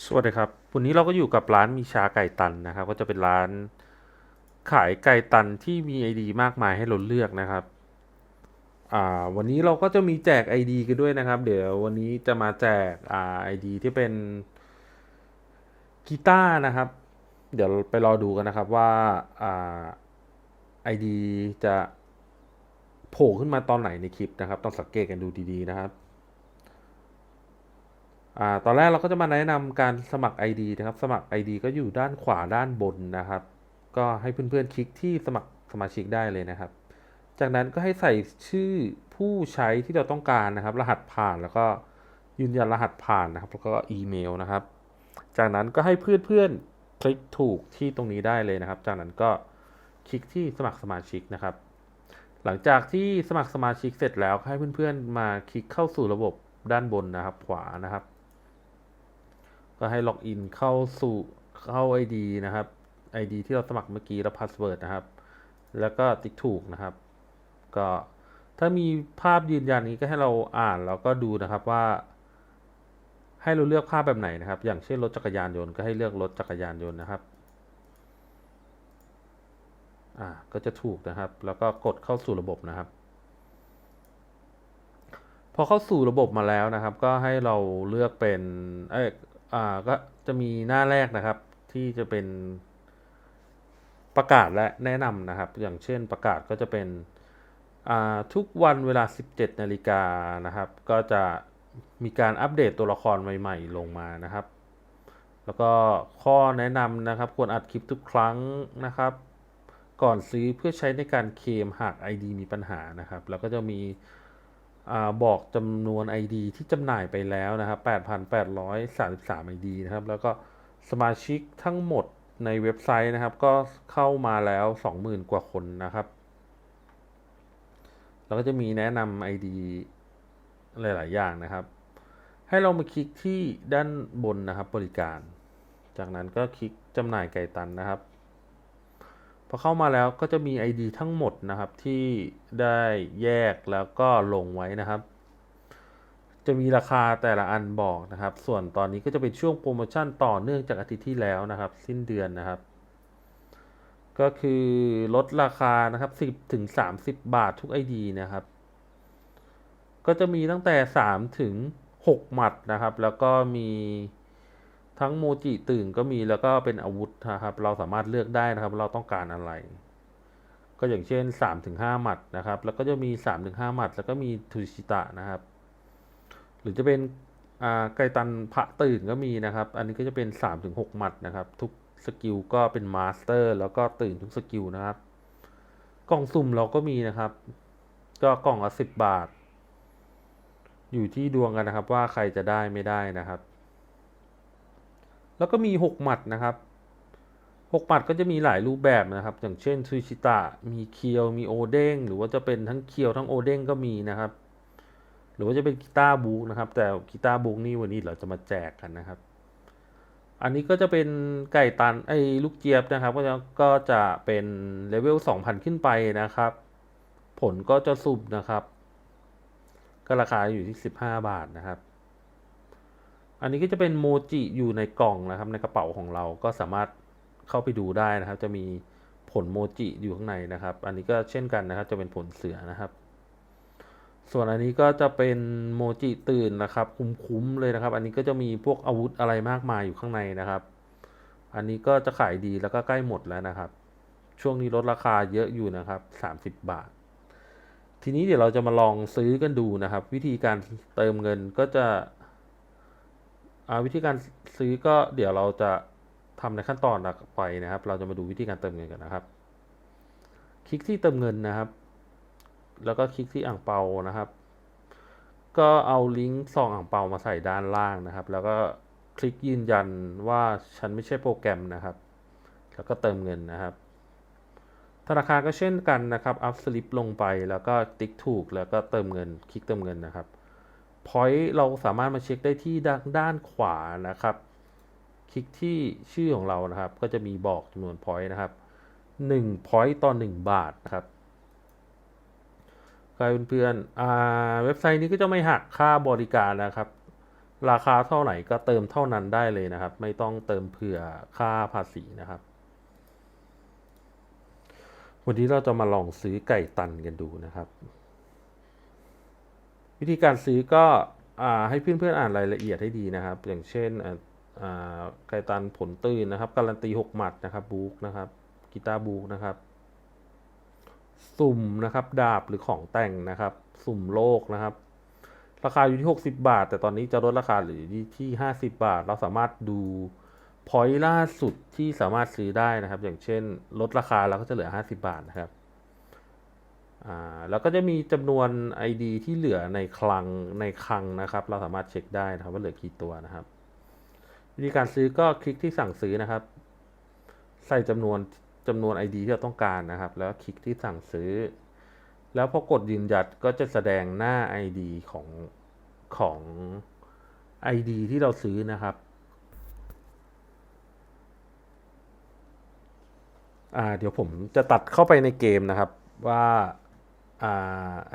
สวัสดีครับ วันนี้เราก็อยู่กับร้านมีชาไก่ตันนะครับ ก็จะเป็นร้านขายไก่ตันที่มีไอดีมากมายให้เราเลือกนะครับอ่าวันนี้เราก็จะมีแจก ID กันด้วยนะครับ เดี๋ยววันนี้จะมาแจกอ่า ID ที่เป็นกีตาร์นะครับ เดี๋ยวไปรอดูกันนะครับว่าอ่า ID จะโผล่ขึ้นมาตอนไหนในคลิปนะครับ ต้องสังเกตกันดูดีๆนะครับ อ่าตอนแรกเราก็จะมาแนะนำการสมัคร ID นะครับ สมัคร ID ก็อยู่ด้านขวาด้านบนนะครับ ก็ให้เพื่อนๆคลิกที่สมัครสมาชิกได้เลยนะครับ จากนั้นก็ให้ใส่ชื่อผู้ใช้ที่เราต้องการนะครับ รหัสผ่านแล้วก็ยืนยันรหัสผ่านนะครับ แล้วก็อีเมลนะครับ จากนั้นก็ให้เพื่อนๆคลิกถูกที่ตรงนี้ได้เลยนะครับ จากนั้นก็คลิกที่สมัครสมาชิกนะครับ หลังจากที่สมัครสมาชิกเสร็จแล้วให้เพื่อนๆมาคลิกเข้าสู่ระบบด้านบนนะครับ ขวานะครับ ก็ให้ล็อกอินเข้าสู่เข้า ID นะครับ ID ที่เราสมัครเมื่อกี้แล้วพาสเวิร์ดนะครับ แล้วก็ติ๊กถูกนะครับ ก็ถ้ามีภาพยืนยันนี้ก็ให้เราอ่านแล้วก็ดูนะครับว่า ให้เราเลือกภาพแบบไหนนะครับ อย่างเช่นรถจักรยานยนต์ก็ให้เลือกรถจักรยานยนต์นะครับอ่าก็จะถูกนะครับ แล้วก็กดเข้าสู่ระบบนะครับ พอเข้าสู่ระบบมาแล้วนะครับ ก็ให้เราเลือกเป็นเอ้ย อ่าก็จะมีหน้าแรกนะครับ ที่จะเป็นประกาศและแนะนำนะครับ อย่างเช่นประกาศก็จะเป็นทุกวันเวลา 17นาฬิกานะครับ ก็จะมีการอัปเดตตัวละครใหม่ ๆ ลงมานะครับ แล้วก็ข้อแนะนำนะครับ ควรอัดคลิปทุกครั้งนะครับ ก่อนซื้อเพื่อใช้ในการเคลมหาก ID มีปัญหานะครับ แล้วก็จะมี บอกจำนวน ID ที่จำหน่ายไปแล้วนะครับ 8,833 ID นะครับ แล้วก็สมาชิกทั้งหมดในเว็บไซต์นะครับ ก็เข้ามาแล้ว 20,000 กว่าคนนะครับ แล้วก็จะมีแนะนำ ID หลาย ๆ อย่างนะครับ ให้เรามาคลิกที่ด้านบนนะครับบริการ จากนั้นก็คลิกจำหน่ายไก่ตันนะครับ พอเข้ามาแล้วก็จะมี ID ทั้งหมดนะครับที่ได้แยกแล้วก็ลงไว้นะครับ จะมีราคาแต่ละอันบอกนะครับ ส่วนตอนนี้ก็จะเป็นช่วงโปรโมชั่นต่อเนื่องจากอาทิตย์ที่แล้วนะครับ สิ้นเดือนนะครับ ก็คือลดราคานะครับ 10ถึง30 บาททุก ID นะครับ ก็จะมีตั้งแต่ 3 ถึง 6 หมัดนะครับ แล้วก็มี ทั้งโมจิตื่นก็มีแล้วก็เป็นอาวุธนะครับ เราสามารถเลือกได้นะครับ เราต้องการอะไร ก็อย่างเช่น3ถึง5หมัดนะครับ แล้วก็จะมี3ถึง5หมัด แล้วก็มีทูชิตะนะครับ หรือจะเป็นไกตันพระตื่นก็มีนะครับ อันนี้ก็จะเป็น3ถึง6หมัดนะครับ ทุกสกิลก็เป็นมาสเตอร์ แล้วก็ตื่นทุกสกิลนะครับ กล่องสุ่มเราก็มีนะครับ ก็กล่องละ10 บาท อยู่ที่ดวงกันนะครับว่าใครจะได้ไม่ได้นะครับ แล้วก็มี 6 หมัดนะครับ 6 หมัดก็จะมีหลายรูปแบบนะครับ อย่างเช่นซูชิตะ มีเคียว มีโอเด้ง หรือว่าจะเป็นทั้งเคียวทั้งโอเด้งก็มีนะครับ หรือว่าจะเป็นกีตาร์บุกนะครับ แต่กีตาร์บุกนี่วันนี้เราจะมาแจกกันนะครับ อันนี้ก็จะเป็นไก่ตันไอ้ลูกเจี๊ยบนะครับ ก็จะก็จะเป็นเลเวล 2,000 ขึ้นไปนะครับ ผลก็จะสุ่มนะครับ ก็ราคาอยู่ที่ 15 บาทนะครับ อันนี้ก็จะเป็นโมจิอยู่ในกล่องนะครับ ในกระเป๋าของเราก็สามารถเข้าไปดูได้นะครับ จะมีผลโมจิอยู่ข้างในนะครับ อันนี้ก็เช่นกันนะครับ จะเป็นผลเสือนะครับ ส่วนอันนี้ก็จะเป็นโมจิตื่นนะครับ คุ้มๆเลยนะครับ อันนี้ก็จะมีพวกอาวุธอะไรมากมายอยู่ข้างในนะครับ อันนี้ก็จะขายดีแล้วก็ใกล้หมดแล้วนะครับ ช่วงนี้ลดราคาเยอะอยู่นะครับ 30 บาท ทีนี้เดี๋ยวเราจะมาลองซื้อกันดูนะครับ วิธีการเติมเงินก็จะ วิธีการซื้อก็เดี๋ยวเราจะทำในขั้นตอนต่อไปนะครับ เราจะมาดูวิธีการเติมเงินกันนะครับ คลิกที่เติมเงินนะครับ แล้วก็คลิกที่อ่างเปานะครับ ก็เอาลิงก์ซองอ่างเปามาใส่ด้านล่างนะครับ แล้วก็คลิกยืนยันว่าฉันไม่ใช่โปรแกรมนะครับ แล้วก็เติมเงินนะครับธนาคารก็เช่นกันนะครับ อัพสลิปลงไปแล้วก็ติ๊กถูกแล้วก็เติมเงิน คลิกเติมเงินนะครับ พอยต์เราสามารถมาเช็คได้ที่ด้านานขวานะครับ คลิกที่ชื่อของเรานะครับ ก็จะมีบอกจำนวนพอยต์นะครับ1พอยต์ต่อ 1 บาทนะครับใครเพื่อนๆอ่าเว็บไซต์นี้ก็จะไม่หักค่าบริการนะครับ ราคาเท่าไหร่ก็เติมเท่านั้นได้เลยนะครับ ไม่ต้องเติมเผื่อค่าภาษีนะครับ วันนี้เราจะมาลองซื้อไก่ตันกันดูนะครับ วิธีการซื้อก็ให้เพื่อนๆอ่านรายละเอียดให้ดีนะครับ อย่างเช่นอ่าอ่าไก่ตันผลตื่นนะครับ การันตี 6 หมัดนะครับบูกนะครับกีตาร์บูกนะครับ สุ่มนะครับดาบหรือของแต่งนะครับ สุ่มโลกนะครับ ราคาอยู่ที่ 60 บาท แต่ตอนนี้จะลดราคาเหรือที่ 50 บาท เราสามารถดูพอยต์ล่าสุดที่สามารถซื้อได้นะครับ อย่างเช่น ลดราคาแล้วก็จะเหลือ 50 บาทนะครับ แล้วก็จะมีจำนวน ID ที่เหลือในคลังในคลังนะครับ เราสามารถเช็คได้นะครับ ว่าเหลือกี่ตัวนะครับ วิธีการซื้อก็คลิกที่สั่งซื้อนะครับ ใส่จำนวนจำนวน ID ที่เราต้องการนะครับ แล้วคลิกที่สั่งซื้อ แล้วพอกดยืนยันก็จะแสดงหน้า ID ของของ ID ที่เราซื้อนะครับอ่าเดี๋ยวผมจะตัดเข้าไปในเกมนะครับว่าอ่า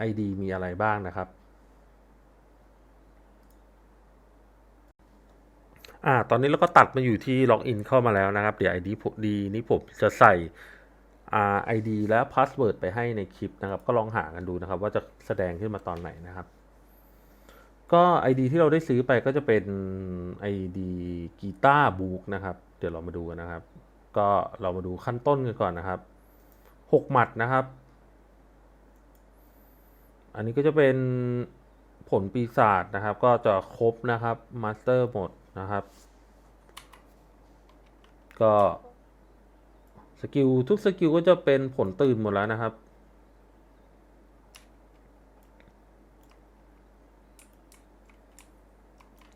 ID มีอะไรบ้างนะครับอ่าตอนนี้เราก็ตัดมาอยู่ที่ล็อกอินเข้ามาแล้วนะครับ เดี๋ยว ID ดีนี้ผมจะใส่อ่า ID และพาสเวิร์ดไปให้ในคลิปนะครับ ก็ลองหากันดูนะครับ ว่าจะแสดงขึ้นมาตอนไหนนะครับ ก็ ID ที่เราได้ซื้อไปก็จะเป็น ID กีตาร์บูกนะครับ เดี๋ยวเรามาดูกันนะครับ ก็เรามาดูขั้นต้นกันก่อนนะครับหกหมัดนะครับ อันนี้ก็จะเป็นผลปีศาจนะครับ ก็จะครบนะครับมาสเตอร์หมดนะครับ ก็สกิลทุกสกิลก็จะเป็นผลตื่นหมดแล้วนะครับ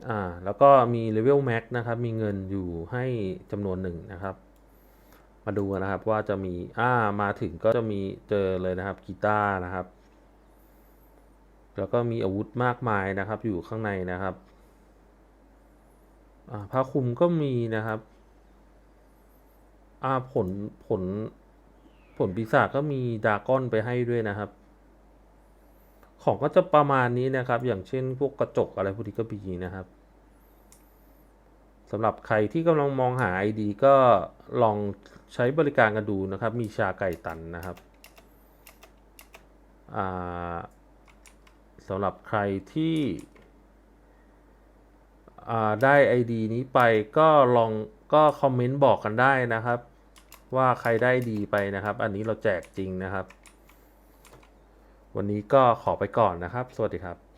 อ่า แล้วก็มีเลเวลแม็กนะครับ มีเงินอยู่ให้จำนวนหนึ่งนะครับ มาดูนนะครับว่าจะมี อ่า มาถึงก็จะมีเจอเลยนะครับกีตาร์นะครับ แล้วก็มีอาวุธมากมายนะครับ อยู่ข้างในนะครับผ้าคลุมก็มีนะครับอาผลผลผลปีศาจก็มีดาก้อนไปให้ด้วยนะครับ ของก็จะประมาณนี้นะครับ อย่างเช่นพวกกระจกอะไรพวกนี้ก็มีนะครับสำหรับใครที่กำลังมองหา ID ก็ลองใช้บริการกันดูนะครับ มีชาไก่ตันนะครับ อ่า สำหรับใครที่ได้ ID นี้ไปก็ลองก็คอมเมนต์บอกกันได้นะครับ ว่าใครได้ดีไปนะครับ อันนี้เราแจกจริงนะครับ วันนี้ก็ขอไปก่อนนะครับ สวัสดีครับ